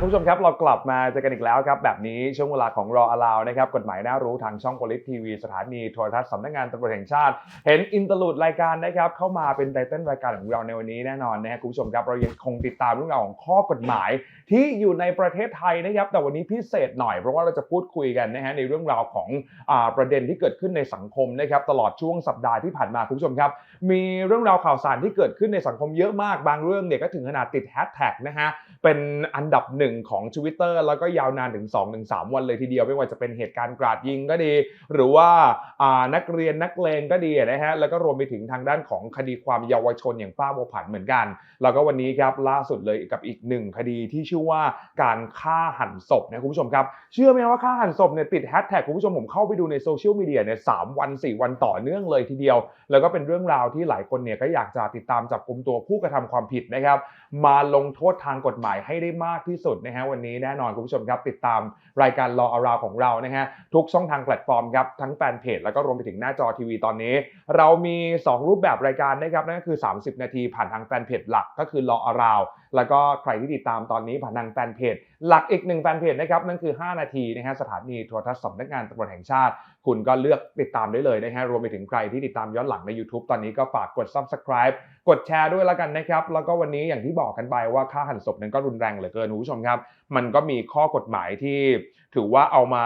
คุณผู้ชมครับเรากลับมาเจอกันอีกแล้วครับ แบบนี้ช่วงเวลาของรออลาวนะครับ กฎหมายน่ารู้ทางช่องโพลิสทีวีสถานีโทรทัศน์สำนักงานตำรวจแห่งชาติ เห็นอินเตอร์ลูดรายการนะครับ เข้ามาเป็นไตเติ้ลรายการของเราในวันนี้แน่นอนนะครับคุณผู้ชมครับเรายังคงติดตามเรื่องราวของข้อกฎหมาย ที่อยู่ในประเทศไทยนะครับ แต่วันนี้พิเศษหน่อยเพราะว่าเราจะพูดคุยกันนะฮะในเรื่องราวของอประเด็นที่เกิดขึ้นในสังคมนะครับตลอดช่วงสัปดาห์ที่ผ่านมาคุณผู้ชมครับ มีเรื่องราวข่าวสารที่เกิดขึ้นในสังคมเยอะมากบางเรื่องเนี่ยก็ถึงขนาดติดแฮชแท็กนะฮะ เป็นอันดับหนึ่งของ Twitter แล้วก็ยาวนานถึง2-3วันเลยทีเดียว ไม่ว่าจะเป็นเหตุการณ์กราดยิงก็ดี หรือว่าานักเรียนนักเลงก็ดีนะฮะแล้วก็รวมไปถึงทางด้านของคดีความเยาวชนอย่างป้าโบวผันเหมือนกัน แล้วก็วันนี้ครับล่าสุดเลยกับอีกหนึ่งคดีที่ชื่อว่าการฆ่าหันศพนะคุณผู้ชมครับ เชื่อไหมว่าฆ่าหันศพเนี่ยติดแฮชแท็กคุณผู้ชมผมเข้าไปดูในโซเชียลมีเดียเนี่ยสามวัน 4 วันต่อเนื่องเลยทีเดียว แล้วก็เป็นเรื่องราวที่หลายคนเนี่ยก็อยากจะติดตามจับกลุ่มตัวผู้กระทำความผิดนะครับมาลงโทษทางกฎหมายให้ได้มากที่สุดนะฮะวันนี้แน่นอนคุณผู้ชมครับติดตามรายการรออาราวของเรานะฮะทุกช่องทางแพลตฟอร์มครับทั้งแฟนเพจแล้วก็รวมไปถึงหน้าจอทีวีตอนนี้ เรามี 2 รูปแบบรายการนะครับนั่นก็คือ 30 นาทีผ่านทางแฟนเพจหลักก็คือรออาราว แล้วก็ใครที่ติดตามตอนนี้ผ่านทางแฟนเพจ หลักอีกหนึ่งแฟนเพจนะครับนั่นคือ 5 นาทีนะฮะสถานีโทรทัศน์สำนักงานตำรวจแห่งชาติ คุณก็เลือกติดตามได้เลยนะฮะรวมไปถึงใครที่ติดตามย้อนหลังใน YouTube ตอนนี้ก็ฝากกด Subscribe กดแชร์ด้วยแล้วกันนะครับแล้วก็วันนี้อย่างที่บอกกันไปว่าค่าหันศพนั้นก็รุนแรงเหลือเกินคุณผู้ชมครับ มันก็มีข้อกฎหมายที่ถือว่าเอามา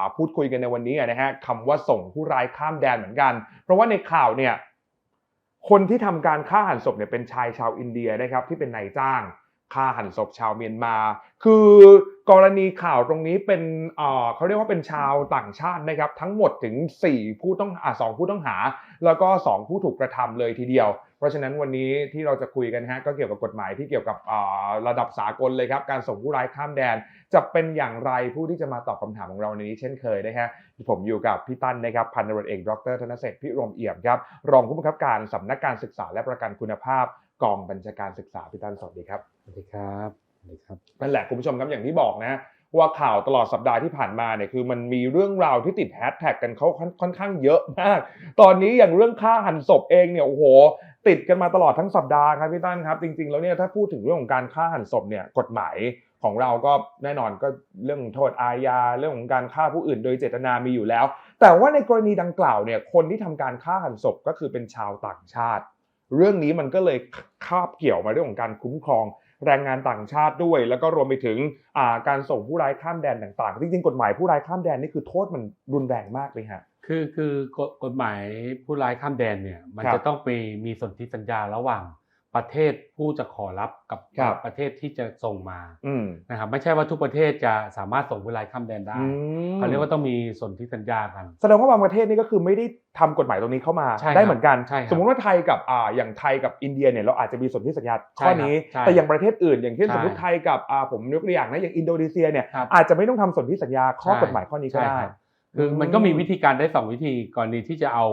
าพูดคุยกันในวันนี้นะฮะคำว่าส่งผู้ร้ายข้ามแดนเหมือนกัน เพราะว่าในข่าวเนี่ย คนที่ทำการฆ่าหันศพเนี่ยเป็นชายชาวอินเดียนะครับที่เป็นนายจ้างฆ่าหันศพชาวเมียนมา คือกรณีข่าวตรงนี้เป็นเอ่อเขาเรียกว่าเป็นชาวต่างชาตินะครับ ทั้งหมดถึง 4 ผู้ต้องอ่าสองผู้ต้องหา แล้วก็ 2 ผู้ถูกกระทำเลยทีเดียว เพราะฉะนั้นวันนี้ที่เราจะคุยกันฮะก็เกี่ยวกับกฎหมายที่เกี่ยวกับอ่าระดับสากลเลยครับการส่งผู้ร้ายข้ามแดน จะเป็นอย่างไรผู้ที่จะมาตอบคำถามของเราในนี้ เช่นเคยนะฮะผมอยู่กับพี่ตั้นนะครับพันตำรวจเอกดรธนเศรษฐ์พิรมเอี่ยมครับรองผู้บังคับการสำนักการศึกษาและประกันคุณภาพกองบัญชาการศึกษาพี่ตั้นสวัสดีครับสวัสดีครับสวัสดีครับนั่นแหละคุณผู้ชมครับอย่างที่บอกนะว่าข่าวตลอดสัปดาห์ที่ผ่านมาเนี่ยคือมันมีเรื่องราวที่ติดแฮชแท็กกันเขาค่อนค่อนข้างเยอะมาก ตอนนี้อย่างเรื่องฆ่าหันศพเองเนี่ยโอ้โห ติดกันมาตลอดทั้งสัปดาห์ครับพี่ตั้นครับ จริง ๆ แล้วเนี่ยถ้าพูดถึงเรื่องของการฆ่าหันศพเนี่ยกฎหมายของเราก็แน่นอนก็เรื่องโทษอาญาเรื่องของการฆ่าผู้อื่น โดยเจตนามีอยู่แล้ว แต่ว่าในกรณีดังกล่าวเนี่ยคนที่ทำการฆ่าหันศพก็คือเป็นชาวต่างชาติ เรื่องนี้มันก็เลยคาบเกี่ยวมาเรื่องของการคุ้มครองแรงงานต่างชาติด้วย แล้วก็รวมไปถึงการส่งผู้ร้ายข้ามแดนต่างๆจริงๆกฎหมายผู้ร้ายข้ามแดนนี่คือโทษมันรุนแรงมากเลยฮะ คือคือกฎกฎหมายผู้ร้ายข้ามแดนเนี่ยมันครับจะต้องมีมีสนธิสัญญาระหว่างประเทศผู้จะขอรับกับครับประเทศที่จะส่งมาอืมนะครับไม่ใช่ว่าทุกประเทศจะสามารถส่งผู้ร้ายข้ามแดนได้อืมเขาเรียกว่าต้องมีสนธิสัญญากันแสดงว่าบางประเทศนี่ก็คือไม่ได้ทำกฎหมายตรงนี้เข้ามาใช่ครับได้เหมือนกันใช่ครับสมมุติว่าไทยกับอ่าอย่างไทยกับอินเดียเนี่ยเราอาจจะมีสนธิสัญญาใช่ข้อครับนี้ใช่แต่อย่างประเทศอื่น อย่างเช่นใช่สมมติไทยกับอ่าผมยกตัวอย่างนะอย่างอินโดนีเซียเนี่ยครับอาจจะไม่ต้องทำสนธิสัญญาข้อใช่กฎหมายข้อนี้ก็ใช่ได้ ครับคือมันก็มีวิธีการได้สองวิธีกรณีที่จะเอา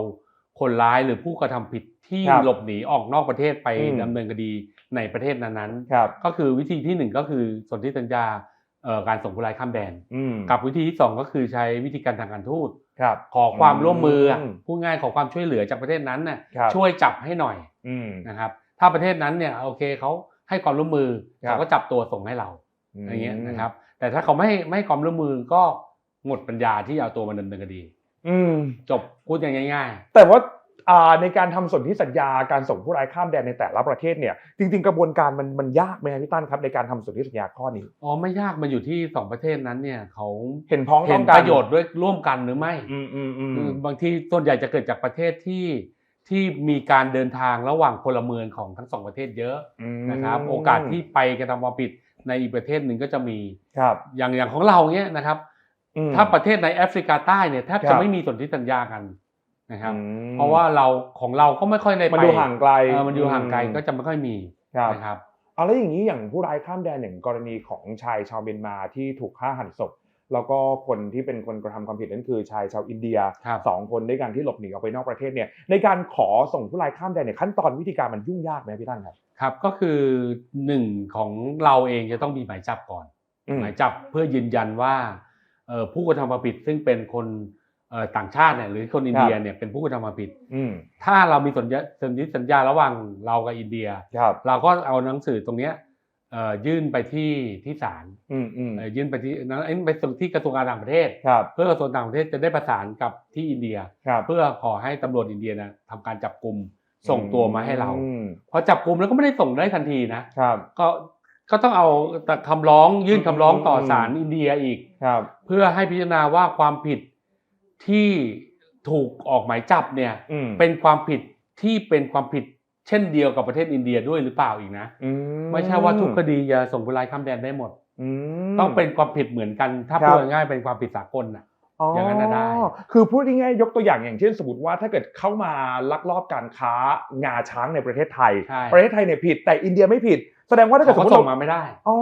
คนร้ายหรือผู้กระทำผิดที่ครับหลบหนีออกนอกประเทศไปอืมดำเนินคดีในประเทศนั้นๆครับก็คือวิธีที่หนึ่งก็คือสนธิสัญญาเอ่อการส่งผู้ร้ายข้ามแดนอืมกับวิธีที่สองก็คือใช้วิธีการทางการทูตครับขอความร่วมมืออะอืมพูดง่ายขอความช่วยเหลือจากประเทศนั้นน่ะครับช่วยจับให้หน่อยอืมนะครับ ถ้าประเทศนั้นเนี่ยโอเคเขาให้ความร่วมมือครับเขาก็จับตัวส่งให้เรามอย่างเงี้ยนะครับ แต่ถ้าเขาไม่ให้ไม่ให้ความร่วมมือก็ หมดปัญญาที่จะเอาตัวมาดำเนินคดี อืม จบพูดอย่างง่ายแต่ว่าอ่าในการทำสนธิสัญญาการส่งผู้ร้ายข้ามแดนในแต่ละประเทศเนี่ย จริง ๆ กระบวนการมันมันยากไหมครับพี่ตั้นครับในการทำสนธิสัญญาข้อนี้ๆอ๋อไม่ยากมันอยู่ที่สองประเทศนั้นเนี่ยเขาเห็นพ้องเห็ต้นองกันประโยชน์ด้วยร่วมกันหรือไม่อืมอืมอืมคือบางทีส่วนใหญ่จะเกิดจากประเทศที่ที่มีการเดินทางระหว่างพลเมืองของทั้งสองประเทศเยอะนะครับโอกาสที่ไปกระทำความผิดในอีกประเทศหนึ่งก็จะมี ครับ อย่างอย่างของเราเนี้ยนะครับอืม ถ้าประเทศในแอฟริกาใต้เนี่ยแทบครัจะบไม่มีสนธิสัญญากันนะครับอืมเพราะว่าเราของเราก็ไม่ค่อยได้ไปมันดูห่างไกลเออมันอยู่ห่างไกลก็จะไม่ค่อยมีครับนะครับเอาแล้วอย่างนี้อย่างผู้ร้ายข้ามแดนอย่างกรณีของชายชาวเมียนมาที่ถูกฆ่าหันศพแล้วก็คนที่เป็นคนกระทำความผิดนั่นคือชายชาวอินเดียครับสองคนด้วยกันที่หลบหนีออกไปนอกประเทศเนี่ยในการขอส่งผู้ร้ายข้ามแดนเนี่ยขั้นตอนวิธีการมันยุ่งยากไหมพี่ตั้นครับครับก็คือหนึ่งของเราเองจะต้องมีหมายจับก่อนอืมหมายจับเพื่อยืนยันว่าเอ่อ ผู้กระทำความผิดซึ่งเป็นคนเอ่อต่างชาติเนี่ยหรือคนอินเดียเนี่ยเป็นผู้กระทำความผิดอืมถ้าเรามีสัญญาสัญญาสัญญาระหว่างเรากับอินเดียครับเราก็เอาหนังสือตรงเนี้ยเอ่อยื่นไปที่ที่ศาลอืมอืมเอ่อยื่นไปที่นั้นเอ้ยไปส่งที่กระทรวงการต่างประเทศครับเพื่อกระทรวงต่างประเทศจะได้ประสานกับที่อินเดียครับเพื่อขอให้ตำรวจอินเดียนะทำการจับกลุ่มส่งตัวมาให้เราอืมพอจับกลุ่มแล้วก็ไม่ได้ส่งได้ทันทีนะครับก็ ก็ต้องเอาแต่คำร้องยื่นคำร้องต่ออมศาลอินเดียอีกครับ เพื่อให้พิจารณาว่าความผิดที่ถูกออกหมายจับเนี่ยอืมเป็นความผิดที่เป็นความผิดเช่นเดียวกับประเทศอินเดียด้วยหรือเปล่าอีกนะอืไม่ใช่ว่าทุกคดีจะส่งผู้ร้ายข้ามแดนได้หมดอืมต้องเป็นความผิดเหมือนกัน ถ้าครับพูดง่ายๆเป็นความผิดสากลนะอย่างนั้นน่ะได้ คือพูดง่ายๆยกตัวอย่างอย่างเช่นสมมติว่าถ้าเกิดเข้ามาลักลอบการค้างาช้างในประเทศไทยใช่ประเทศไทยเนี่ยผิด แต่อินเดียไม่ผิด แสดงว่าถ้าเกิดสมเขามติส่งเรามาไม่ได้อ๋อ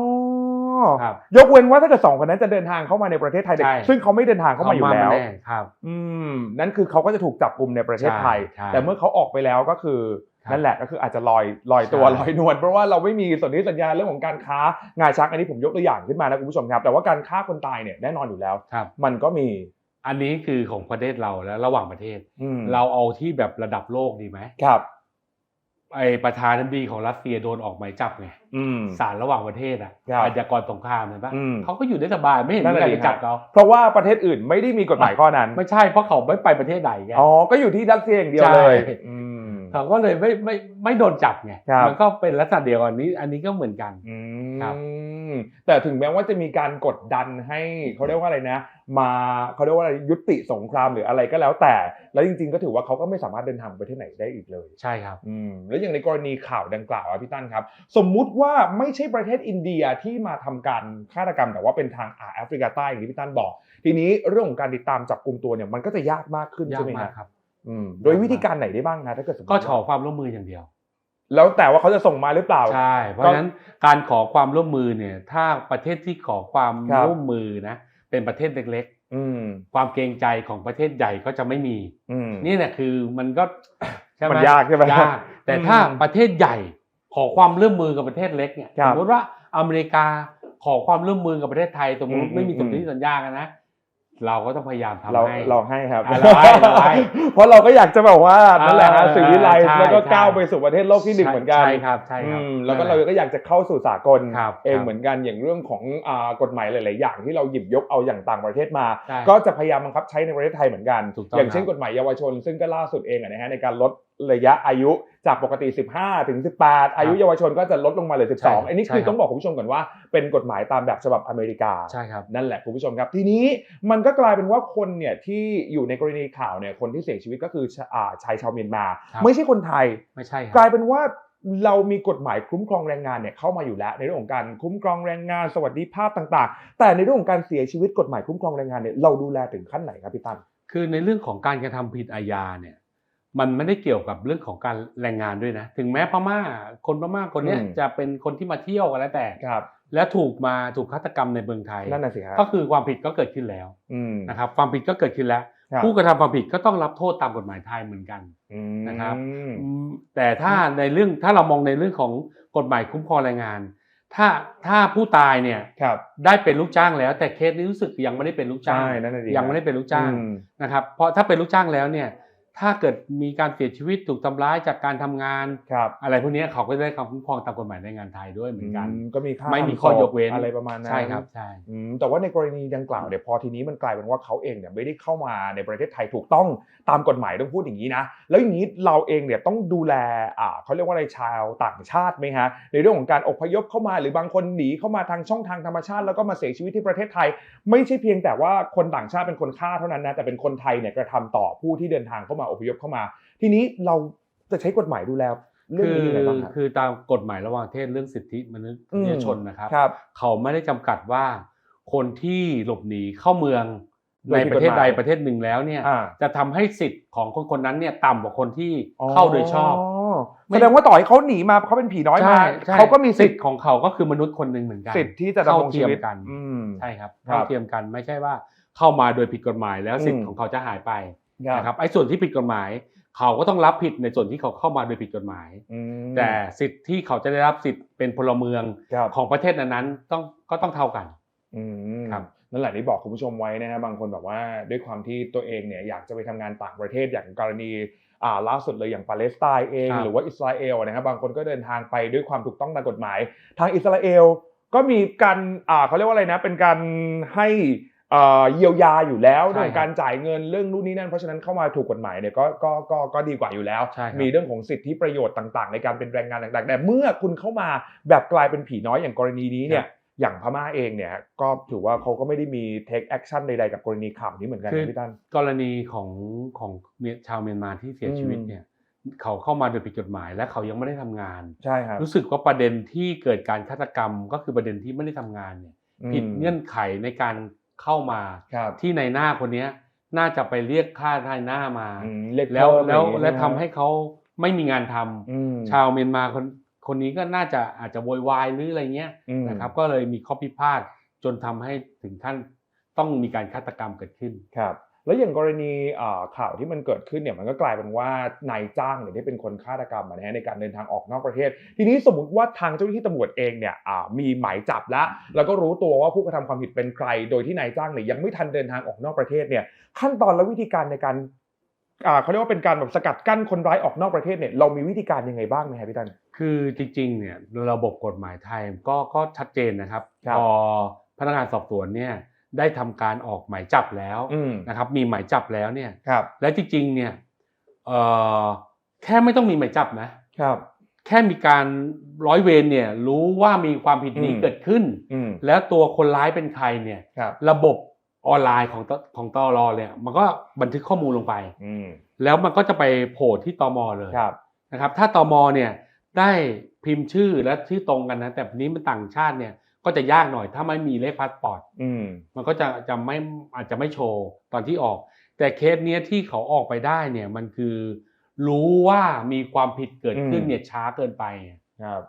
ครับยกเว้นว่าถ้าเกิดสองคนนั้นจะเดินทางเข้ามาในประเทศไทยใช่ซึ่งเขาไม่เดินทางเข้ามาอยู่แล้วแน่ครับอืมนั่นคือเขาก็จะถูกจับกลุ่มในประเทศไทยใช่ใช่แต่เมื่อเขาออกไปแล้วก็คือครับนั่นแหละก็คืออาจจะลอยลอยตัวใช่ลอยนวลเพราะว่าเราไม่มีสนธิสัญญาเรื่องของการค้างาช้างอันนี้ผมยกตัวอย่างขึ้นมานะคุณผู้ชมครับ แต่ว่าการฆ่าคนตายเนี่ยแน่นอนอยู่แล้วครับมันก็มีอันนี้คือของประเทศเราแล้วระหว่างประเทศอืมเราเอาที่แบบระดับโลกดีไหมครับ ไอประธานาธิบดีของรัสเซียโดนออกหมายจับไงอืมศาลระหว่างประเทศอะครับอาชญากรสงครามเห็นปะอืมเขาก็อยู่ได้สบายไม่เห็นนั่นมีแหละใครดิไปจับเขาเพราะว่าประเทศอื่นไม่ได้มีกฎหมายข้อนั้น ไม่ใช่เพราะเขาไม่ไปประเทศไหนไงอ๋อก็อยู่ที่รัสเซียอย่างเดียวใช่เลยอืม เขาก็เลยไม่ไม่ไม่โดนจับไงครับ มันก็เป็นลักษณะเดียวกันนี้ อันนี้ก็เหมือนกัน อืครับ มแต่ถึงแม้ว่าจะมีการกดดันให้เขาเรียกว่าอะไรนะ มาเขาเรียกว่าอะไรยุติสงครามหรืออะไรก็แล้วแต่ แล้วจริง ๆ ก็ถือว่าเขาก็ไม่สามารถเดินทางไปประเทศไหนได้อีกเลย ใช่ครับ อืมแล้วอย่างในกรณีข่าวดังกล่าวอะพี่ตั้นครับ สมมุติว่าไม่ใช่ประเทศอินเดียที่มาทำการฆาตกรรม แต่ว่าเป็นทางอ่าแอฟริกาใต้อย่างที่พี่ตั้นบอก ทีนี้เรื่องของการติดตามจับกลุ่มตัวเนี่ยมันก็จะยากมากขึ้นยาใช่กไหมมากฮะครับอืม โดยวิธีการไหนได้บ้างนะถ้าเกิดสมมติก็ว่าขอความร่วมมืออย่างเดียว แล้วแต่ว่าเขาจะส่งมาหรือเปล่าใช่เพราะฉะนั้นการขอความร่วมมือเนี่ย ถ้าประเทศที่ขอความครับร่วมมือนะเป็นประเทศเล็กอืมๆความเกรงใจของประเทศใหญ่ก็จะไม่มีอืมนี่แหละคือมันก็ใช่ไหมันยากใช่ไหมยากแต่ถ้าอืมประเทศใหญ่ขอความร่วมมือกับประเทศเล็กเนี่ยครัสบมมติว่าอเมริกาขอความร่วมมือกับประเทศไทยสมมอืติมไม่มีอืมสนธิสัญญากันนะ เราก็ต้องพยายามทำเราให้เราให้ครับอะเราให้เราให้ เพราะเราก็อยากจะแบบว่านั่นแหละฮะเออสื่อวิไลใช่แล้วก็ใช่ก้าวไปสู่ประเทศโลกที่หนึ่งเหมือนกันใช่ครับใช่ครับอืมแล้วก็เราก็อยากจะเข้าสู่สากลครับเองครับเหมือนกันอย่างเรื่องของอ่ากฎหมายหลาย ๆ อย่างที่เราหยิบยกเอาอย่างต่างประเทศมาใช่ก็จะพยายามบังคับใช้ในประเทศไทยเหมือนกันถูกต้องอย่างเช่นครับกฎหมายเยาวชน ซึ่งก็ล่าสุดเองอะนะฮะในการลดระยะอายุ จากปกติ 15 ถึง 18 อายุเยาวชนก็จะลดลงมาเหลือใช่12 อันนี้ใช่คือครับต้องบอกคุณผู้ชมก่อนว่าเป็นกฎหมายตามแบบฉบับอเมริกาใช่ครับนั่นแหละคุณผู้ชมครับ ทีนี้มันก็กลายเป็นว่าคนเนี่ยที่อยู่ในกรณีข่าวเนี่ยคนที่เสียชีวิตก็คือชาอ่าชายชาวเมียนมาครับไม่ใช่คนไทยไม่ใช่คกรับลายเป็นว่าเรามีกฎหมายคุ้มครองแรงงานเนี่ยเข้ามาอยู่แล้ว ในเรื่องของการคุ้มครองแรงงานสวัสดิภาพต่าง ๆ แต่ในเรื่องของการเสียชีวิตกฎหมายคุ้มครองแรงงานเนี่ยเราดูแลถึงขั้นไหนครับพี่ตั้นคือในเรื่องของการกระทำผิดอาญาเนี่ย มันไม่ได้เกี่ยวกับเรื่องของการแรงงานด้วยนะ ถึงแม้พม่าคนพม่าคนเนี้ยอืมจะเป็นคนที่มาเที่ยวกันแล้วแต่ครับ และถูกมาถูกฆาตกรรมในเมืองไทยนั่นน่ะสิครับก็คือความผิดก็เกิดขึ้นแล้วอืมนะครับ ความผิดก็เกิดขึ้นแล้วครับผู้กระทำความผิดก็ต้องรับโทษตามกฎหมายไทยเหมือนกันอืมนะครับอืมแต่ถ้าในเรื่องถ้าเรามองในเรื่องของกฎหมายคุ้มครองแรงงาน ถ้าถ้าผู้ตายเนี่ยครับได้เป็นลูกจ้างแล้ว แต่เคสนี้รู้สึกยังไม่ได้เป็นลูกจ้างใช่นั่นน่ะดิยังไม่ได้เป็นลูกจ้างอืมนะครับ เพราะถ้าเป็นลูกจ้างแล้วเนี่ย ถ้าเกิดมีการเสียชีวิตถูกทำร้ายจากการทำงาน ครับ อะไรพวกเนี้ยเขาก็จะได้ความคุ้มครองตามกฎหมายแรงงานไทยด้วยเหมือนกันอืมก็มีค่าไม่มีข้อยกเว้นอะไรประมาณนั้นใช่ครับใช่อืมแต่ว่าในกรณีดังกล่าวเนี่ยพอทีนี้มันกลายเป็นว่าเขาเองเนี่ยไม่ได้เข้ามาในประเทศไทยถูกต้องตามกฎหมายต้องพูดอย่างนี้นะแล้วอย่างนี้เราเองเนี่ยต้องดูแลอ่าเขาเรียกว่าอะไรชาวต่างชาติไหมฮะในเรื่องของการอพยพเข้ามาหรือบางคนหนีเข้ามาทางช่องทางธรรมชาติ แล้วก็มาเสียชีวิตที่ประเทศไทย ไม่ใช่เพียงแต่ว่าคนต่างชาติเป็นคนฆ่าเท่านั้นนะแต่เป็นคนไทยเนี่ยกระทำต่อผู้ที่เดินทางเข้ามาอพยพเข้ามา ทีนี้เราจะใช้กฎหมายดูแลเรื่องคือนี้ยังไงบ้างครับคือตามกฎหมายระหว่างประเทศเรื่องสิทธิมนุษยชนนะครับครับเขาไม่ได้จำกัดว่า คนที่หลบหนีเข้าเมืองโดยในผิดประเทศกฎหใดมายประเทศหนึ่งแล้วเนี่ยอ่าจะทำให้สิทธิ์ของคนคนนั้นเนี่ยต่ำกว่าคนที่เข้าโดยชอบไม่แสดงว่าต่อให้เขาหนีมาเขาเป็นผีน้อยมาใช่ใช่เขาก็มีสิทธิ์ของเขาก็คือมนุษย์คนหนึ่งเหมือนกันสิทธิ์ที่จะดำรงชีวิตเท่าเทียมกันอืมใช่ครับครับเท่าเทียมกันไม่ใช่ว่าเข้ามาโดยผิดกฎหมายแล้วสิทอืธิ์มของเขาจะหายไปครับ นะครับไอ้ส่วนที่ผิดกฎหมาย เขาก็ต้องรับผิดในส่วนที่เขาเข้ามาโดยผิดกฎหมายอืมแต่สิทธิ์ที่เขาจะได้รับสิทธิ์เป็นพลเมืองครับของประเทศนั้นๆต้องก็ต้องเท่ากันอืมครับนั่นแหละที่บอกคุณผู้ชมไว้นะฮะบางคนแบบว่าด้วยความที่ตัวเองเนี่ยอยากจะไปทำงานต่างประเทศอย่างกรณีอ่าล่าสุดเลยอย่างปาเลสไตน์เองครับหรือว่าอิสราเอลนะครับบางคนก็เดินทางไปด้วยความถูกต้องตามกฎหมาย ทางอิสราเอลก็มีการอ่าเขาเรียกว่าอะไรนะ เป็นการให้ เอ่อเยียวยาอยู่แล้วใช่เรื่องการจ่ายเงินเรื่องนู่นนี่นั่นเพราะฉะนั้นเข้ามาถูกกฎหมายเนี่ยก็ก็ก็ก็ดีกว่าอยู่แล้วใช่ครับมีเรื่องของสิทธิประโยชน์ต่าง ๆ ในการเป็นแรงงานต่างๆ แต่เมื่อคุณเข้ามาแบบกลายเป็นผีน้อยอย่างกรณีนี้เนี่ยอย่างพม่าเองเนี่ยก็ถือว่าเขาก็ไม่ได้มี take action ใดๆกับกรณีข่าวนี้เหมือนกันคือนะพี่ตั้นกรณีของของเมียชาวเมียนมาที่เสียชีวิตอืมเนี่ยเขาเข้ามาโดยผิดกฎหมาย และเขายังไม่ได้ทำงานใช่ครับรู้สึกว่าประเด็นที่เกิดการฆาตกรรม ก็คือประเด็นที่ไม่ได้ทำงานเนี่ยผิดเงื่อนไขในการ เข้ามาครับที่ในหน้าคนเนี้ยน่าจะไปเรียกค่าทายหน้ามาอืมเรียกแล้วเพิ่มแล้วอะไรอย่างงี้และช่ไมทำให้เขาไม่มีงานทำอืมชาวเมียนมาคนคนนี้ก็น่าจะอาจจะโวยวายหรืออะไรเงี้ยอืมนะครับ ก็เลยมีข้อพิพาทจนทำให้ถึงขั้นต้องมีการฆาตกรรมเกิดขึ้นครับ แล้วอย่างกรณีอ่าข่าวที่มันเกิดขึ้นเนี่ยมันก็กลายเป็นว่านายจ้างเนี่ยได้เป็นคนฆาตกรรมอะนะฮะในการเดินทางออกนอกประเทศ ทีนี้สมมติว่าทางเจ้าหน้าที่ตำรวจเองเนี่ยอ่ามีหมายจับแล้ว แล้วก็รู้ตัวว่าผู้กระทำความผิดเป็นใคร โดยที่นายจ้างเนี่ยยังไม่ทันเดินทางออกนอกประเทศเนี่ยขั้นตอนและวิธีการในการอ่าเขาเรียกว่าเป็นการแบบสกัดกั้นคนร้ายออกนอกประเทศเนี่ยเรามีวิธีการยังไงบ้างไหมครับพี่ตันคือจริงๆเนี่ยระบบกฎหมายไทยก็ก็ชัดเจนนะครับครับพอพนักงานสอบสวนเนี่ย ได้ทำการออกหมายจับแล้วอืมนะครับ มีหมายจับแล้วเนี่ยครับและจริงๆเนี่ยเอ่อแค่ไม่ต้องมีหมายจับนะครับแค่มีการร้อยเวรเนี่ยรู้ว่ามีความผิดนี้อืมเกิดขึ้นอืมแล้วตัวคนร้ายเป็นใครเนี่ยครับระบบออนไลน์ของตของตอรอเนี่ยมันก็บันทึกข้อมูลลงไปอืมแล้วมันก็จะไปโผล่ที่ตมเลยครับนะครับ ถ้าตมเนี่ยได้พิมพ์ชื่อและชื่อตรงกันนะแต่นี้มันต่างชาติเนี่ย ก็จะยากหน่อยถ้าไม่มีเลขพาสปอร์ตอืมมันก็จะจะไม่อาจจะไม่โชว์ตอนที่ออก แต่เคสเนี้ยที่เขาออกไปได้เนี่ยมันคือรู้ว่ามีความผิดเกิดขึ้นอืมเนี่ยช้าเกินไปครับ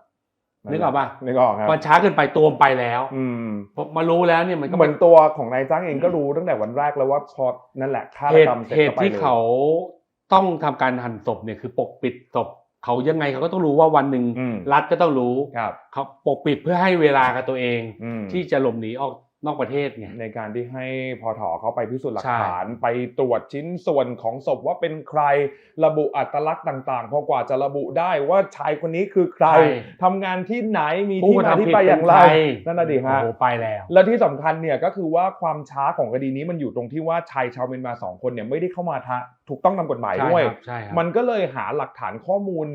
นึกออกปะนึกออกครับมันช้าเกินไปตัวมันไปแล้ว อืมพอมารู้แล้วเนี่ยมันก็เหมือนตัวของนายจ้างเองก็รู้ตั้งแต่วันแรกแล้วว่าพอนั่นแหละฆาตเหตุกรรมเสร็จเหก็ตุไปที่เลยเขาต้องทำการหั่นศพเนี่ยคือปกปิดศพ เขายังไงเขาก็ต้องรู้ว่าวันหนึ่งอืมรัฐก็ต้องรู้ครับเขาปกปิดเพื่อให้เวลากับตัวเองอืมที่จะหลบหนีออกนอกประเทศไงในการที่ให้พอถอเขาไปพิสูจน์หลักใช่ฐานไปตรวจชิ้นส่วนของศพว่าเป็นใครระบุอัตลักษณ์ต่างๆพอกว่าจะระบุได้ว่าชายคนนี้คือใครทำงานที่ไหนมีผู้ที่กระมาทำที่ผิดไปอย่างไรเป็นใคนั่นน่ะดิฮะโอ้โหไปแล้ว และที่สำคัญเนี่ยก็คือว่าความช้าของคดีนี้มันอยู่ตรงที่ว่าชายชาวเมียนมาสองคนเนี่ยไม่ได้เข้ามาทะ ถูกต้องตามกฎหมายใช่ด้วยครับใช่ครับมันก็เลยหาหลักฐานข้อมูล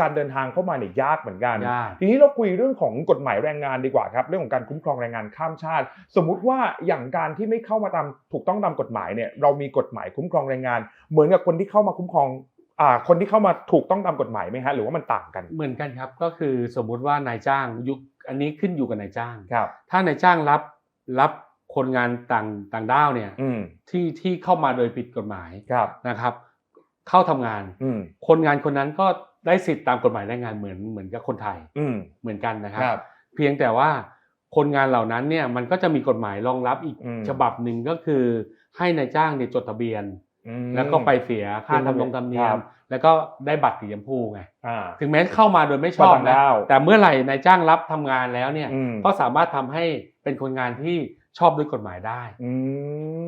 การเดินทางเข้ามาเนี่ยยากเหมือนกันยากทีนี้เราคุยเรื่องของกฎหมายแรงงานดีกว่าครับ เรื่องของการคุ้มครองแรงงานข้ามชาติ สมมุติว่าอย่างการที่ไม่เข้ามาตามถูกต้องตามกฎหมายเนี่ยเรามีกฎหมายคุ้มครองแรงงาน เหมือนกับคนที่เข้ามาคุ้มครองอ่าคนที่เข้ามาถูกต้องตามกฎหมายไหมฮะหรือว่ามันต่างกัน เหมือนกันครับก็คือสมมุติว่านายจ้างยุคอันนี้ขึ้นอยู่กับนายจ้างครับถ้านายจ้างรับรับ คนงานต่างต่างด้าวเนี่ยอืมที่ที่เข้ามาโดยผิดกฎหมายครับนะครับ เข้าทำงานอืมคนงานคนนั้นก็ได้สิทธิ์ตามกฎหมายแรงงานเหมือนเหมือนกับคนไทยอืมเหมือนกันนะครัครับ เพียงแต่ว่าคนงานเหล่านั้นเนี่ยมันก็จะมีกฎหมายรองรับอีกอืมฉบับหนึ่งก็คือให้นายจ้างเนี่ยจดทะเบียนอืมแล้วก็ไปเสียค่าเป็นทำนงธรรมเนียครัมบแล้วก็ได้บัตรสีชมพูไงอ่าถึงแม้เข้ามาโดยไม่ชอบบัตรต่างนะด้าวแต่เมื่อไหร่นายจ้างรับทำงานแล้วเนี่ยอืมก็สามารถทำให้เป็นคนงานที่ ชอบด้วยกฎหมายได้ อื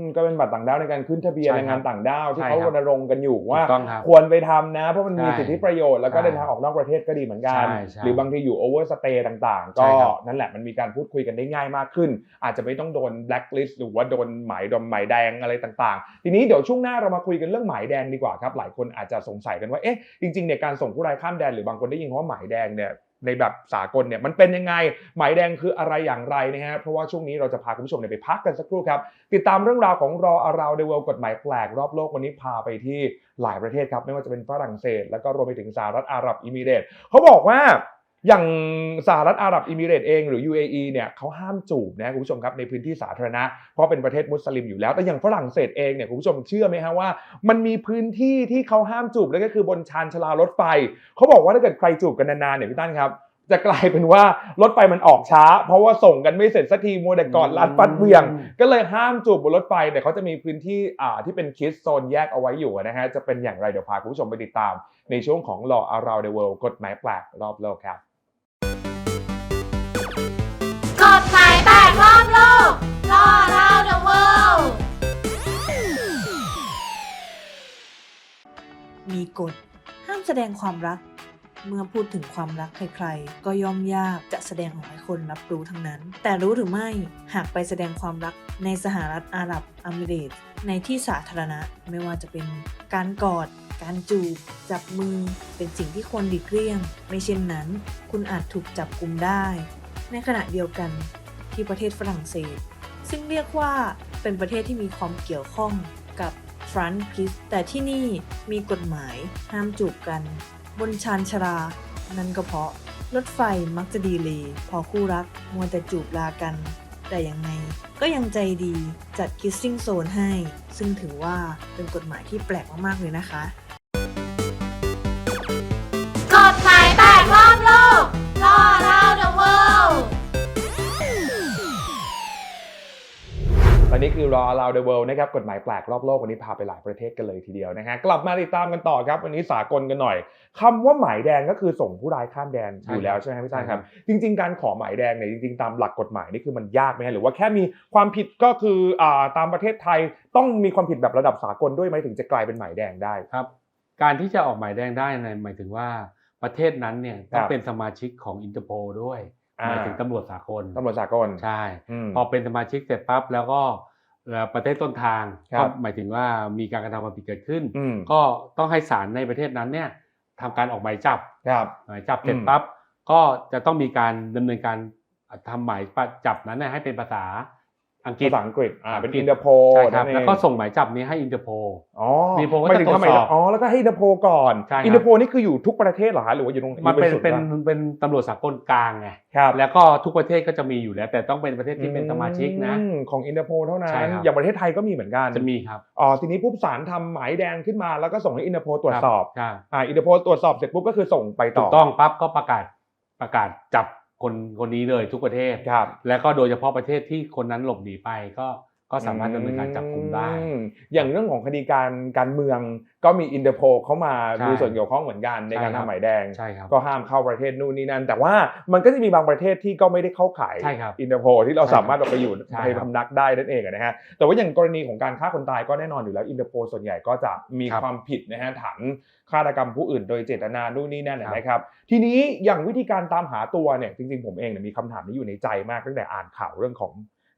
มก็เป็นบัตรต่างด้าวในการขึ้นทะเบียนใช่แรงงานครับต่างด้าวที่ใช่เขาครัรบณรงค์กันอยู่ว่า ถูกต้องครับ ควรไปทำนะ เพราะมันมีใช่สิทธิประโยชน์แล้วก็ใช่เดินทางออกนอกประเทศก็ดีเหมือนกัน ใช่ใช่หรือบางทีอยู่โอเวอร์สเตย์ต่างๆ ใช่ก็ครับ นั่นแหละมันมีการพูดคุยกันได้ง่ายมากขึ้น อาจจะไม่ต้องโดนแบล็คลิสต์หรือว่าโดนหมายดำหมายแดงอะไรต่างๆ ทีนี้เดี๋ยวช่วงหน้าเรามาคุยกันเรื่องหมายแดงดีกว่าครับ หลายคนอาจจะสงสัยกันว่าเอ๊ะจริงๆเนี่ยการส่งผู้ร้ายข้ามแดนหรือบางคนได้ยินคำว่าหมายแดงเนี่ย ในแบบสากลเนี่ยมันเป็นยังไงหมายแดงคืออะไรอย่างไรนะฮะเพราะว่าช่วงนี้เราจะพาคุณผู้ชมเนี่ยไปพักกันสักครู่ครับ ติดตามเรื่องราวของรออาราวเดเวลกฎหมายแปลกรอบโลกวันนี้พาไปที่หลายประเทศครับ ไม่ว่าจะเป็นฝรั่งเศส แล้วก็รวมไปถึงสหรัฐอาหรับอิมิเรตเขาบอกว่า อย่างสหรัฐอาหรับอิมิเรตส์เองหรือ UAE เนี่ยเขาห้ามจูบนะคุณผู้ชมครับในพื้นที่สาธารณะ เพราะเป็นประเทศมุสลิมอยู่แล้ว แต่อย่างฝรั่งเศสเองเนี่ยคุณผู้ชมเชื่อไหมฮะว่า มันมีพื้นที่ที่เขาห้ามจูบแล้วก็คือบนชานชาลารถไฟเขาบอกว่าถ้าเกิดใครจูบกันนานๆเนี่ยพี่ตั้นครับจะกลายเป็นว่ารถไฟมันออกช้า เพราะว่าส่งกันไม่เสร็จสักทีมัวแต่กอดรัดฟัดเหวียง ก็เลยห้ามจูบบนรถไฟแต่เขาจะมีพื้นที่อ่าที่เป็นคิสโซนแยกเอาไว้อยู่นะฮะจะเป็นอย่างไรเดี๋ยวพาคุณผู้ชมไปติดตาม ในช่วงของ Law Around the World กฎหมายแปลกรอบโลกครับ กฎหมายแปดรอบโลก Law Around the World มีกฎ ห้ามแสดงความรัก เมื่อพูดถึงความรักใครๆ ก็ย่อมยากจะแสดงออกให้คนรับรู้ทั้งนั้น แต่รู้หรือไม่หากไปแสดงความรักในสหรัฐอาหรับอามิเรตส์ในที่สาธารณะไม่ว่าจะเป็นการกอด การจูบ จับมือ เป็นสิ่งที่ควรหลีกเลี่ยง ไม่เช่นนั้น คุณอาจถูกจับกุมได้ ในขณะเดียวกันที่ประเทศฝรั่งเศส ซึ่งเรียกว่าเป็นประเทศที่มีความเกี่ยวข้องกับฟรานซ์คิสแต่ที่นี่มีกฎหมายห้ามจูบกัน บนชานชารา นั่นก็เพราะรถไฟมักจะดีเลยพอคู่รักมัวแต่จูบลากัน แต่ยังไงก็ยังใจดีจัดคิสซิ่งโซนให้ ซึ่งถือว่าเป็นกฎหมายที่แปลกมากๆเลยนะคะ และนี่คือ Law Around the World นะครับกฎหมายแปลกรอบโลกวันนี้พาไปหลายประเทศกันเลยทีเดียวนะฮะกลับมาติดตามกันต่อครับ วันนี้สากลกันหน่อยคำว่าหมายแดงก็คือส่งผู้ร้ายข้ามแดนใช่อยู่แล้วใช่ไหมครับพี่ชายคครัรับบจริง ๆ การขอหมายแดงเนี่ยจริงๆ ตามหลักกฎหมายนี่คือมันยากไหมฮะหรือว่าแค่มีความผิดก็คืออ่าตามประเทศไทยต้องมีความผิดแบบระดับสากลด้วยไหมถึงจะกลายเป็นหมายแดงได้ครับ การที่จะออกหมายแดงได้ในหมายถึงว่าประเทศนั้นเนี่ยต้อคงรับเป็นสมาชิกของอินเตอร์โพด้วยอ่าหมายถึงตำรวจสากลตำรวจสากลใช่อืมพอเป็นสมาชิกเสร็จปั๊บแล้วก็เอ่อ ประเทศต้นทางครัก็บหมายถึงว่ามีการกระทำความผิดเกิดขึ้นอืมก็ต้องให้ศาลในประเทศนั้นเนี่ยทำการออกหมายจับครับหมายจับเสร็จอืมปั๊บก็จะต้องมีการดำเนินการทำหมายจับนั้นเนยให้เป็นภาษา อังกฤษภาษาอังกฤษอ่าเป็นอังกฤษอินเตอร์โพใช่ครับแล้วก็ส่งหมายจับนี้ให้อินเตอร์โพอ๋อมีโพลก็หมายถึงจะตรวจทำไมสอบอ๋อแล้วก็ให้อินเตอร์โพก่อนใช่ครับอินเตอร์โพนี่คืออยู่ทุกประเทศเหรอฮะหรือว่าอยู่ตรงมันเป็นอยู่เป็นศูย์กลางเป็นตำรวจสากลกลางไงครับแล้วก็ทุกประเทศก็จะมีอยู่แล้ว แต่ต้องเป็นประเทศที่เป็นสมาชิกนะอืมของอินเตอร์โพเท่านั้ใช่นครับอย่างประเทศไทยก็มีเหมือนกันจะมีครับอ๋อทีนี้ปุ๊บศาลทำหมายแดงขึ้นมาแล้วก็ส่งให้อินเตอร์โพตรวจสอบใช่อ่าอินเตอร์โพตรวจสอบเสร็จปุ๊บก็คือส่งไปต่ถูอกต้องปั๊บก็ประกาศประกาศจับ คนคนนี้เลยทุกประเทศ ครับ แล้วก็โดยเฉพาะประเทศที่คนนั้นหลบหนีไปก็ ก็สามารถดำเนินการจับกุมได้อืมอย่างเรื่องของคดีการการเมืองก็มีอินเตอร์โพเข้ามาใช่มีส่วนเกี่ยวข้องเหมือนกันในการใช่ครับทำหมายแดงใช่ครับก็ห้ามเข้าประเทศนู่นนี่นั่น แต่ว่ามันก็จะมีบางประเทศที่ก็ไม่ได้เข้าข่ายใช่ครับอินเตอร์โพที่เราใช่ครับสามารถเราไปอยู่ใช่ไปครับพำนักได้นั่นเองอะนะฮะ แต่ว่าอย่างกรณีของการฆ่าคนตายก็แน่นอนอยู่แล้วอินเตอร์โพส่วนใหญ่ก็จะมีครับความผิดนะฮะฐานฆาตกรรมผู้อื่นโดยเจตนานู่นนี่นั่นครับนะครับ ทีนี้อย่างวิธีการตามหาตัวเนี่ยจริงๆผมเองเนี่ยมีคำถามนี้อยู่ในใจมากตั้งแต่อ่านข่าวเรื่องของ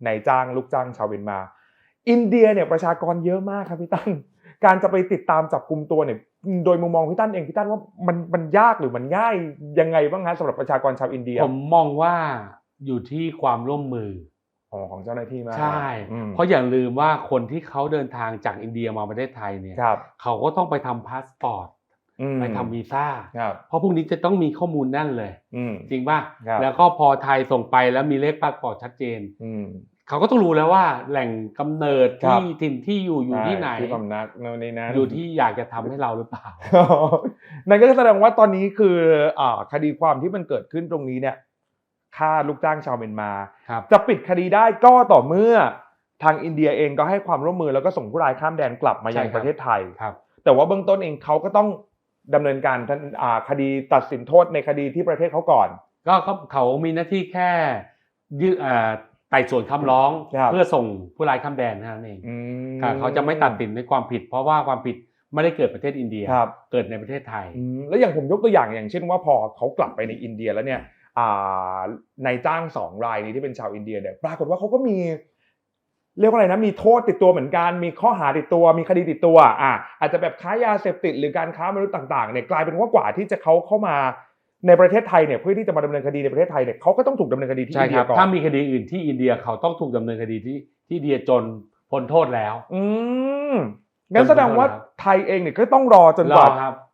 นายจ้างลูกจ้างชาวเมียนมา อินเดียเนี่ยประชากรเยอะมากครับพี่ตั้นการจะไปติดตามจับกลุ่มตัวเนี่ยโดยมุมมองพี่ตั้นเองพี่ตั้นว่ามันมันยากหรือมันง่ายยังไงบ้างฮะสำหรับประชากรชาวอินเดีย ผมมองว่าอยู่ที่ความร่วมมืออ๋อของเจ้าหน้าที่มากใช่อืมเพราะอย่าลืมว่าคนที่เขาเดินทางจากอินเดียมาประเทศไทยเนี่ยครับเขาก็ต้องไปทำพาสปอร์ตอืมไปทำวีซ่าครับเพราะพวกนี้จะต้องมีข้อมูลแน่นเลยอืมจริงป่ะครับแล้วก็พอไทยส่งไปแล้วมีเลขพาสปอร์ตชัดเจนอืม เขาก็ต้องรู้แล้วว่าแหล่งกำเนิดครับที่ถิ่นที่อยู่อยู่ที่ไหนใช่ที่พำนักโน่นนี่นั่นอยู่ที่อยากจะทำให้เราหรือเปล่านั่นก็แสดงว่าตอนนี้คืออ่าคดีความที่มันเกิดขึ้นตรงนี้เนี่ยฆ่าลูกจ้างชาวเมียนมาครับจะปิดคดีได้ก็ต่อเมื่อทางอินเดียเองก็ให้ความร่วมมือแล้วก็ส่งผู้ร้ายข้ามแดนกลับมายังใช่ครับประเทศไทยครับแต่ว่าเบื้องต้นเองเขาก็ต้องดำเนินการทันอ่าคดีตัดสินโทษในคดีที่ประเทศเขาก่อน ก็เขาเขามีหน้าที่แค่ยืดเอ่อ ไต่สวนคำร้องครับเพื่อส่งผู้ร้ายข้ามแดนเท่านั้นเองอืมค่ะเขาจะไม่ตัดสินในความผิด เพราะว่าความผิดไม่ได้เกิดประเทศอินเดีย ครับ เกิดในประเทศไทย อืมแล้วอย่างผมยกตัวอย่างอย่างเช่นว่าพอเขากลับไปในอินเดียแล้วเนี่ยอ่านายจ้างสองรายนี้ที่เป็นชาวอินเดียเนี่ยปรากฏว่าเขาก็มี เรียกว่าอะไรนะมีโทษติดตัวเหมือนกัน มีข้อหาติดตัว มีคดีติดตัวอะอาจจะแบบค้ายาเสพติดหรือการค้ามนุษย์ต่างๆเนี่ยกลายเป็นว่ากว่าที่จะเขาเข้ามา ในประเทศไทยเนี่ยเพื่อที่จะมาดำเนินคดีในประเทศไทยเนี่ยเขาก็ต้องถูกดำเนินคดีที่ใช่อินคเดีรัยบก่อนถ้ามีคดีอื่นที่อินเดียเขาต้องถูกดำเนินคดีที่ที่อินเดียจนพ้นโทษแล้ว อืมงั้นแสดงว่าไทยเองเนี่ยก็ต้องรอจนรกอว่าครับโอ้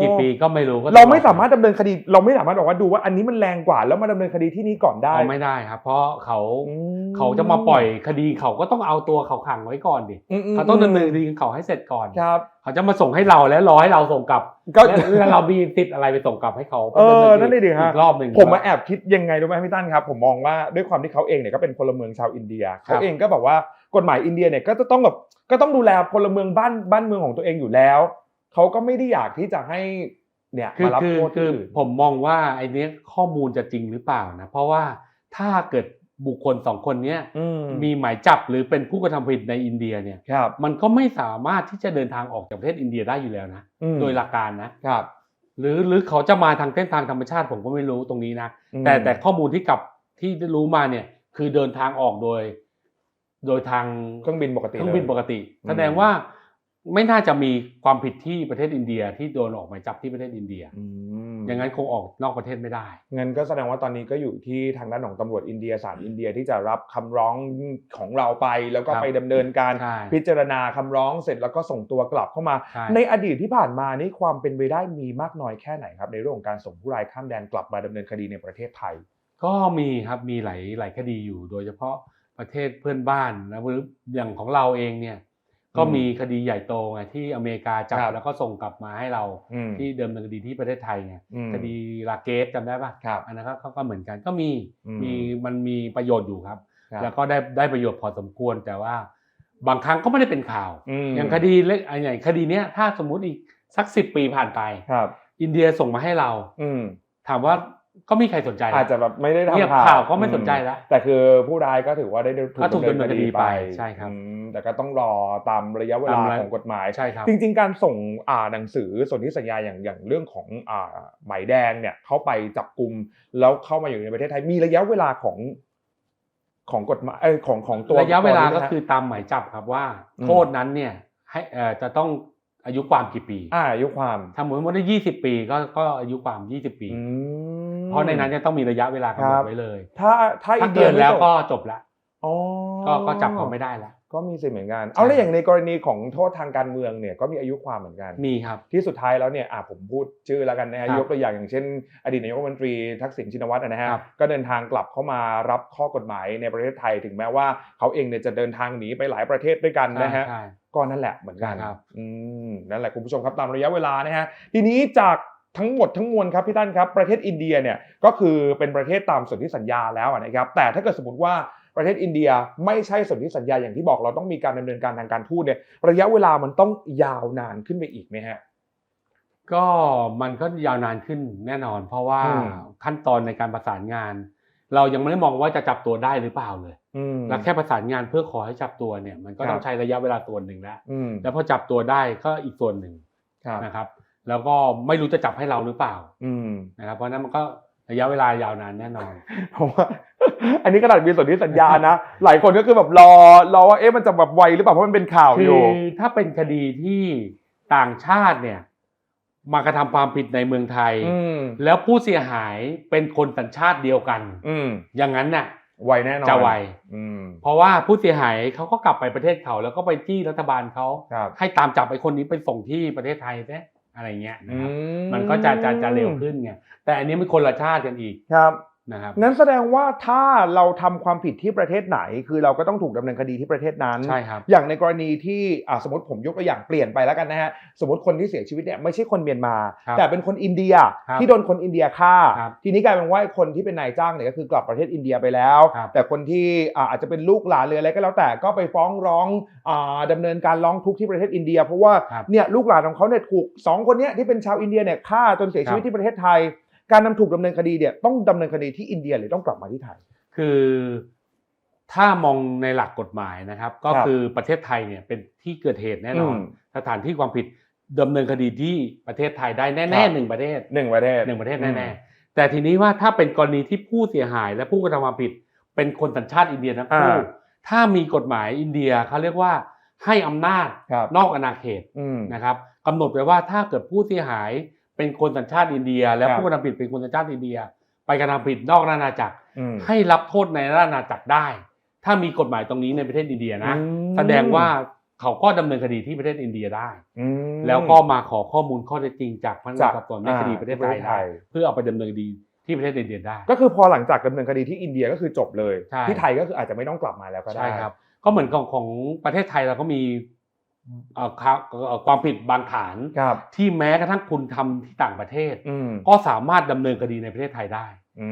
กี่ปีก็ไม่รู้ก็เราไม่ต้องอสามารถดำเนินคดี เราไม่สามารถบอกว่าดูว่าอันนี้มันแรงกว่า แล้วมาดำเนินคดีที่นี่ก่อนได้เอาไม่ได้ครับ เพราะเขาอืมเขาจะมาปล่อยคดีเขาก็ต้องเอาตัวเขาขังไว้ก่อนดิมมเขาต้องดำเนินคดีของเขาให้เสร็จก่อนครับ เขาจะมาส่งให้เราแล้วรอให้เราส่งกลับก็แล้วแล้วเรามีสิทธิ์อะไรไปส่งกลับให้เขาเออนั่นเลยดิฮะอีกรอบหนึ่งผมมาแอบคิดยังไงรู้ไหมพี่ตั้นครับ ผมมองว่าด้วยความที่เขาเองเนี่ยก็เป็นพลเมืองชาวอินเดียครัเขาบเองก็แบบว่ากฎหมายอินเดียเนี่ยก็จะต้องแบบก็ต้องดูแลพลเมืองบ้านบ้านเมืองของตัวเองอยู่แล้ว เขาก็ไม่ได้อยากที่จะให้เนี่ยคือมารับคือโทษคืที่ออื่นผมมองว่าไอ้เนี้ยข้อมูลจะจริงหรือเปล่านะ เพราะว่าถ้าเกิดบุคคลสองคนเนี้ยอืมมีหมายจับหรือเป็นผู้กระทำผิดในอินเดียเนี่ย ครับมันก็ไม่สามารถที่จะเดินทางออกจากประเทศอินเดียได้อยู่แล้วนะ อืมโดยหลักการนะครับหรือหรือเขาจะมาทางเส้นทางธรรมชาติผมก็ไม่รู้ตรงนี้นะ อืมแต่แต่ข้อมูลที่กลับที่ได้รู้มาเนี่ยคือเดินทางออกโดย โดยทางเครื่องบินปกติเครื่องบินลยปกติอืมแสดงว่า ไม่น่าจะมีความผิดที่ประเทศอินเดียที่โดนออกหมายจับที่ประเทศอินเดียอืมอย่างนั้นคงออกนอกประเทศไม่ได้งั้นก็แสดงว่าตอนนี้ก็อยู่ที่ทางด้านของตำรวจอินเดียศาลอินเดียที่จะรับคำร้องของเราไป แล้วก็ครับไปดำเนินการใช่พิจารณาคำร้องเสร็จแล้วก็ส่งตัวกลับเข้ามาใช่ในอดีตที่ผ่านมานี่ความเป็นไปได้มีมากน้อยแค่ไหนครับ ในเรื่องของการส่งผู้ร้ายข้ามแดนกลับมาดำเนินคดีในประเทศไทย ก็มีครับมีหลายหลายคดีอยู่ โดยเฉพาะประเทศเพื่อนบ้านนะหรืออย่างของเราเองเนี่ย ก็มีคดีใหญ่โตไงที่อเมริกาจับครับแล้วก็ส่งกลับมาให้เราอืมที่เดิมเนินคดีที่ประเทศไทยไงอืมคดีลาเกสจำได้ปะครับอันนั้นก็ก็ก็เหมือนกันก็มีอืมมีมันมีประโยชน์อยู่ครับครับ แล้วก็ได้ได้ประโยชน์พอสมควรแต่ว่า บางครั้งก็ไม่ได้เป็นข่าวมอย่างคดีเล็กอย่างคดีเนี้ยถ้าสมมุติอีกสักสิบปีผ่านไปครับ อินเดียส่งมาให้เราอืมถามว่า ก็มีใครสนใจ อาจจะแบบไม่ได้เงียบทำข่าวข่าวก็ไม่สนใจแล้วแต่คือผู้ร้ายก็ถือว่าได้ก็ถูกดำเนินคดีไปใช่ครับอืมแต่ก็ต้องรอตามระยะเวลาตามระของกฎหมายใช่ครับจริง ๆ การส่งอ่าหนังสือสนธิสัญญาอย่างอย่างเรื่องของอ่าหมายแดงเนี่ยเข้าไปจับกลุ่มแล้วเข้ามาอยู่ในประเทศไทยมีระยะเวลาของของกฎหมายเอยของของตัวระยะเวลาตัวนี้ก็ไหมฮะคือตามหมายจับครับว่าอืมโทษนั้นเนี่ยให้เอ่อจะต้อง อายุความกี่ปี อ่าอายุความถ้าสมมติว่าได้ยี่สิบปีก็ก็อายุความยี่สิบปี อืมเพราะในนั้นจะต้องมีระยะเวลากำหนครัดบไว้เลยถ้าถ้าถ้าอินเดียเกินแล้วไม่ส่งก็จบละอ๋อก็ก็จับเขาไม่ได้ละ ก็มีสิทธิ์เหมือนกัน เอาแล้วใช่ อย่างในกรณีของโทษทางการเมืองเนี่ยก็มีอายุความเหมือนกัน มีครับ ที่สุดท้ายแล้วเนี่ยอะผมพูดชื่อแล้วกันนะฮะครับยกตัวอย่างอย่างเช่น อดีตนายกรัฐมนตรีทักษิณชินวัตรนะฮะครับก็เดินทางกลับเข้ามารับข้อกฎหมายในประเทศไทย ถึงแม้ว่าเขาเองเนี่ยจะเดินทางหนีไปหลายประเทศด้วยกันนะฮะใช่ ก็นั่นแหละเหมือนกันใช่ครับอืมนั่นแหละคุณผู้ชมครับตามระยะเวลานะฮะทีนี้จากทั้งหมดทั้งมวลครับพี่ตั้นครับประเทศอินเดียเนี่ยก็คือเป็นประเทศตามสนธิสัญญาแล้วนะครับแต่ถ้าเกิดสมมติว่าประเทศอินเดียไม่ใช่สนธิสัญญาอย่างที่บอกเราต้องมีการดำเนินการทางการทูตเนี่ยระยะเวลามันต้องยาวนานขึ้นไปอีกไหมฮะก็มันก็ยาวนานขึ้นแน่นอน เพราะว่าอืมขั้นตอนในการประสานงาน เรายังไม่ได้มองว่าจะจับตัวได้หรือเปล่าเลยอืมแล้วแค่ประสานงานเพื่อขอให้จับตัวเนี่ย มันก็ต้อคงรับใช้ระยะเวลาส่วนหนึ่งแล้วอืมแล้วพอจับตัวได้ก็อีกส่วนหนึ่งครับนะครับ แล้วก็ไม่รู้จะจับให้เราหรือเปล่าอืมนะครับ เพราะฉะนั้นมันก็ระยะเวลายาวนานแน่นอนเพราะว่าอันนี้ขนาดมีสนธิสัญญานะ หลายคนก็คือแบบรอรอว่าเอ๊ะมันจะแบบไวหรือเปล่าเพราะมันเป็นข่าวคือยู่อถ้าเป็นคดีที่ต่างชาติเนี่ย มากระทำความผิดในเมืองไทยอืมแล้วผู้เสียหายเป็นคนสัญชาติเดียวกัน อืมอย่างนั้นน่ะไวแน่นอนจะไวอืมเพราะว่าผู้เสียหายเขาก็กลับไปประเทศเขาแล้วก็ไปที่รัฐบาลเขาครับให้ตามจับไอ้คนนี้ไปส่งที่ประเทศไทยซะอะไรเงี้ยนะครับอืมันก็จะจะจะเร็วขึ้นไงแต่อันนี้มันคนละชาติกันอีกครับ นะครับงั้นแสดงว่าถ้าเราทำความผิดที่ประเทศไหน คือเราก็ต้องถูกดำเนินคดีที่ประเทศนั้นใช่ครับอย่างในกรณีที่อ่าสมมติผมยกตัวอย่างเปลี่ยนไปแล้วกันนะฮะสมมติคนที่เสียชีวิตเนี่ยไม่ใช่คนเมียนมาครับแต่เป็นคนอินเดียครับที่โดนคนอินเดียฆ่าครับทีนี้กลายเป็นว่าคนที่เป็นนายจ้างเนี่ยก็คือกลับประเทศอินเดียไปแล้วครับแต่คนที่อ่าอาจจะเป็นลูกหลานหรืออะไรก็แล้วแต่ก็ไปฟ้องร้องอ่าดำเนินการร้องทุกข์ที่ประเทศอินเดีย เพราะว่าครับเนี่ยลูกหลานของเขาเนี่ยถูกสองคนเนี้ยที่เป็นชาวอินเดียเนี่ยฆ่าจนเสียชีวิตครับที่ประเทศไทย การนำถูกดำเนินคดีเนี่ยต้องดำเนินคดีที่อินเดียหรือต้องกลับมาที่ไทย คือถ้ามองในหลักกฎหมายนะครับ ก็ครับคือประเทศไทยเนี่ยเป็นที่เกิดเหตุแน่นอน อืม สถานที่ความผิดดำเนินคดีที่ประเทศไทยได้ครัแน่บ ๆหนึ่งประเทศหนึ่งประเทศ หนึ่งประเทศอืม แน่ๆแต่ทีนี้ว่าถ้าเป็นกรณีที่ผู้เสียหายและผู้กระทำความผิด เป็นคนสัญชาติอินเดียทั้งคู่อ่า ถ้ามีกฎหมายอินเดียเขาเรียกว่าให้อำนาจครับนอกอาณาเขตอืมนะครับกำหนดไว้ว่าถ้าเกิดผู้เสียหาย เป็นคนสัญชาติอินเดีย และครับผู้กระทำผิดเป็นคนสัญชาติอินเดีย ไปกระทำผิดนอกราชอาณาจักรอืมให้รับโทษในราชอาณาจักรได้ ถ้ามีกฎหมายตรงนี้ในประเทศอินเดียนะอืมแสดงว่าเขาก็ดำเนินคดีที่ประเทศอินเดียได้อืมแล้วก็มาขอข้อมูลข้อเท็จจริงจากพนักงาจานกสอบสวนในคดีอ่าประเทศไทยประเทศไทได้ยเพื่อเอาไปดำเนินคดีที่ประเทศอินเดียได้ ก็คือพอหลังจากดำเนินคดีที่อินเดียก็คือจบเลยใช่ที่ไทยก็คืออาจจะไม่ต้องกลับมาแล้วก็ได้ใช่ครับ ก็เหมือนของของประเทศไทยเราก็มีเอ่อ ครับเอ่อความผิดบางฐานครับที่แม้กระทั่งคุณทำที่ต่างประเทศอืมก็สามารถดำเนินคดีในประเทศไทยได้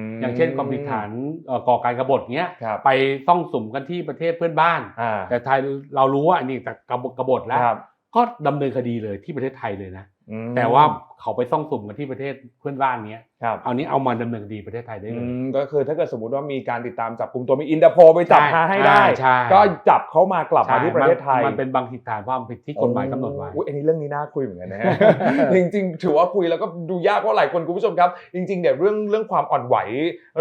มอย่างเช่นความผิดฐานเอ่อก่อการกบฏเนี้ยครับไปต้องสุ่มกันที่ประเทศเพื่อนบ้านอ่าแต่ไทยเรารู้ว่าอันนี้แต่กบฏกบฏแล้วครับก็ดำเนินคดีเลยที่ประเทศไทยเลยนะอืมแต่ว่า เขาไปซ่องสุมกันที่ประเทศเพื่อนบ้านเนี้ยครับเอานี้เอามาดำเนินคดีประเทศไทยได้เลอืยมก็คือถ้าเกิดสมมติว่ามีการติดตามจับกลุ่มตัวมีอินเตอร์โพไปจับใช่มาให้ได้อ่าใช่ก็จับเขามากลับมาที่ประเทศไทย มันเป็นบางผิดฐานความผิดที่กฎหมายกำหนดไว้โอ้ยอันนี้เรื่องนี้น่าคุยเหมือนกันนะฮะจริงๆ ถือว่าคุยแล้วก็ดูยากเพราะหลายคนคุณผู้ชมครับ จริงๆเนี่ยเรื่องเรื่องความอ่อนไหว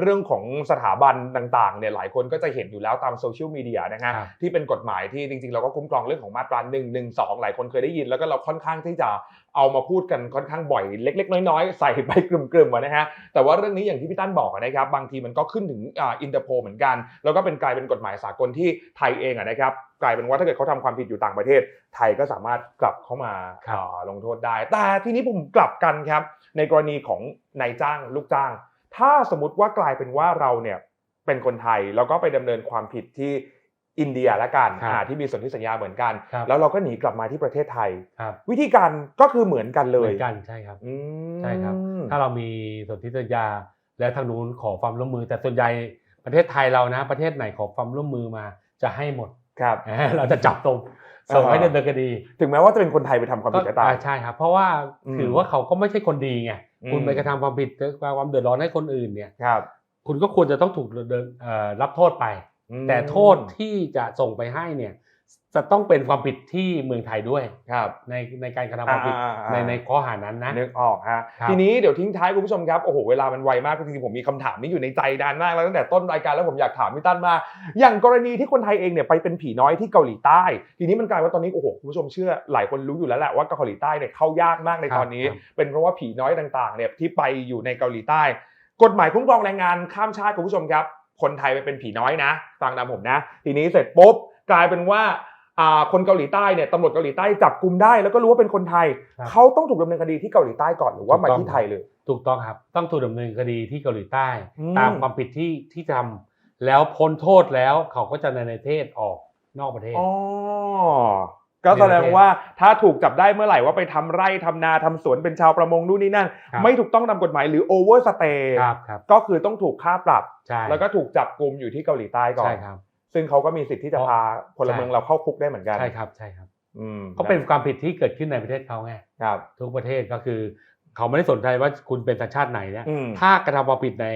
เรื่องของสถาบันต่างๆเนี่ยหลายคนก็จะเห็นอยู่แล้วตามโซเชียลมีเดียนะฮะครับที่เป็นกฎหมายที่จริงๆ เราก็คุ้มครองเรื่องของมาตรา1นึหลายคนเคยได้ยิน แล้วก็เราค่อนข้างที่จะเอามาพูดกันค่อนข้างบ่อยเล็ก ๆ น้อยๆ ใส่ไปกลุ่มๆอะนะฮะแต่ว่าเรื่องนี้อย่างที่พี่ตั้นบอกอะนะครับบางทีมันก็ขึ้นถึงอ่าอินเตอร์โพเหมือนกัน แล้วก็เป็นกลายเป็นกฎหมายสากลที่ไทยเองอะนะครับกลายเป็นว่าถ้าเกิดเขาทำความผิดอยู่ต่างประเทศ ไทยก็สามารถกลับเข้ามาครับอ่าลงโทษได้ แต่ทีนี้ผมกลับกันครับ ในกรณีของนายจ้างลูกจ้าง ถ้าสมมติว่ากลายเป็นว่าเราเนี่ยเป็นคนไทยแล้วก็ไปดำเนินความผิดที่ อินเดียละกันครับอ่าที่มีสนธิสัญญาเหมือนกันครับแล้วเราก็หนีกลับมาที่ประเทศไทยครับวิธีการก็คือเหมือนกันเลเหมืยอนกันใช่ครับอืมใช่ครับ ถ้าเรามีสนธิสัญญาและทางนู้นขอความร่วมมือ แต่ส่วนใหญ่ประเทศไทยเรานะ ประเทศไหนขอความร่วมมือมาจะให้หมดครับเราจะจับตรงส่งให้อ่าดำเนินคดี ถึงแม้ว่าจะเป็นคนไทยไปทำความผิดก็ตามอ่าใช่ครับ เพราะว่าอืมถือว่าเขาก็ไม่ใช่คนดีไงอืมคุณไปกระทำความผิดความเดือดร้อนให้คนอื่นเนี่ยครับคุณก็ควรจะต้องถูกเดินเอ่อรับโทษไปอืม แต่โทษที่จะส่งไปให้เนี่ยจะต้องเป็นความผิดที่เมืองไทยด้วยครับในในการกระทำความผิดอ่าอ่าอ่าในในข้อหานั้นนะนึกออกฮะครับทีนี้เดี๋ยวทิ้งท้ายคุณผู้ชมครับโอ้โหเวลามันไวมากจริงๆผมมีคำถามนี้อยู่ในใจนานมากแล้วตั้งแต่ต้นรายการแล้วผมอยากถามพี่ตั้นมากอย่างกรณีที่คนไทยเองเนี่ยไปเป็นผีน้อยที่เกาหลีใต้ ทีนี้มันกลายว่าตอนนี้โอ้โหคุณผู้ชมเชื่อหลายคนรู้อยู่แล้วแหละว่าเกาหลีใต้เนี่ยเข้ายากมากในตอนนี้ครับเป็นเพราะว่าผีน้อยต่างๆเนี่ยที่ไปอยู่ในเกาหลีใต้ กฎหมายคุ้มครองแรงงานข้ามชาติคุณผู้ชมครับ คนไทยไปเป็นผีน้อยนะ ฟังตามผมนะ ทีนี้เสร็จปุ๊บกลายเป็นว่าอ่าคนเกาหลีใต้เนี่ยตำรวจเกาหลีใต้จับกลุ่มได้ แล้วก็รู้ว่าเป็นคนไทยครับเขาต้องถูกดำเนินคดีที่เกาหลีใต้ก่อนหรือว่ามาถูกต้องที่ไทยเลย ถูกต้องครับต้องถูกดำเนินคดีที่เกาหลีใต้อืมตามความผิดที่ที่ทำแล้วพ้นโทษแล้วเขาก็จะในประเทศออกนอกประเทศอ๋อ ก็แสดงว่าถ้าถูกจับได้เมื่อไหร่ว่าไปทำไร่ทำนาทำสวนเป็นชาวประมงนู่นนี่นั่นครับไม่ถูกต้องตามกฎหมายหรือโอเวอร์สเตย์ครับครับก็คือต้องถูกค่าปรับใช่แล้วก็ถูกจับกลุ่มอยู่ที่เกาหลีใต้ก่อนใช่ครับซึ่งเขาก็มีสิทธิ์ที่จะพาพลเมืองเราเข้าคุกได้เหมือนกันใช่ครับใช่ครับอืมก็เป็นความผิดที่เกิดขึ้นในประเทศเขาไงครับทุกประเทศก็คือ เขาไม่ได้สนใจว่าคุณเป็นสัญชาติไหนเนี่ยอืมถ้ากระทำความผิดใน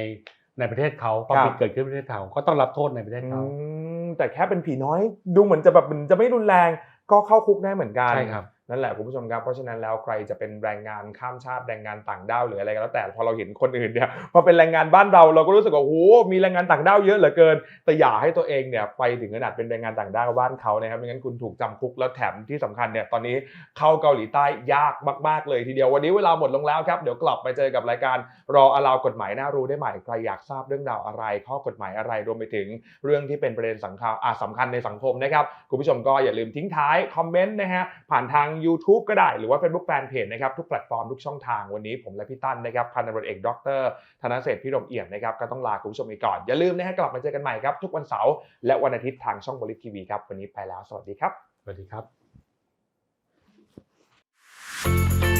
ในประเทศเขาความผิดครับเกิดขึ้นในประเทศเขาก็ต้องรับโทษในประเทศเขาอืมแต่แค่เป็นผีน้อยดูเหมือนจะแบบมันจะไม่รุนแรง ก็เข้าคุกได้เหมือนกันใช่ครับ นั่นแหละคุณผู้ชมครับเพราะฉะนั้นแล้วใครจะเป็นแรงงานข้ามชาติแรงงานต่างด้าวหรืออะไรก็แล้วแต่พอเราเห็นคนอื่นเนี่ยพอเป็นแรงงานบ้านเราเราก็รู้สึกว่าโอ้โหมีแรงงานต่างด้าวเยอะเหลือเกิน แต่อย่าให้ตัวเองเนี่ยไปถึงขนาดเป็นแรงงานต่างด้าวบ้านเขานะครับไม่งั้นคุณถูกจำคุกแล้วแถมที่สำคัญเนี่ยตอนนี้เข้าเกาหลีใต้ยากมาก ๆ เลยทีเดียววันนี้เวลาหมดลงแล้วครับเดี๋ยวกลับไปเจอกับรายการรออลาวกฎหมายน่ารู้ได้ใหม่ใครอยากทราบเรื่องราวอะไร ข้อกฎหมายอะไรรวมไปถึงเรื่องที่เป็นประเด็นสำคัญอะสำคัญในสังคมนะครับคุณผู้ชมก็อย่าลืมทิ้งท้ายคอมเมนต์นะฮะผ่านทาง YouTube ก็ได้ หรือว่า Facebook Fanpage นะครับทุกแพลตฟอร์มทุกช่องทางวันนี้ผมและพี่ตั้นนะครับพันตำรวจเอกดรธนเศษพิรมเอี่ยมนะครับก็ต้องลาคุณผู้ชมไปก่อน อย่าลืมนะฮะกลับมาเจอกันใหม่ครับทุกวันเสาร์และวันอาทิตย์ทางช่องบริทีวีครับวันนี้ไปแล้วสวัสดีครับสวัสดีครับ「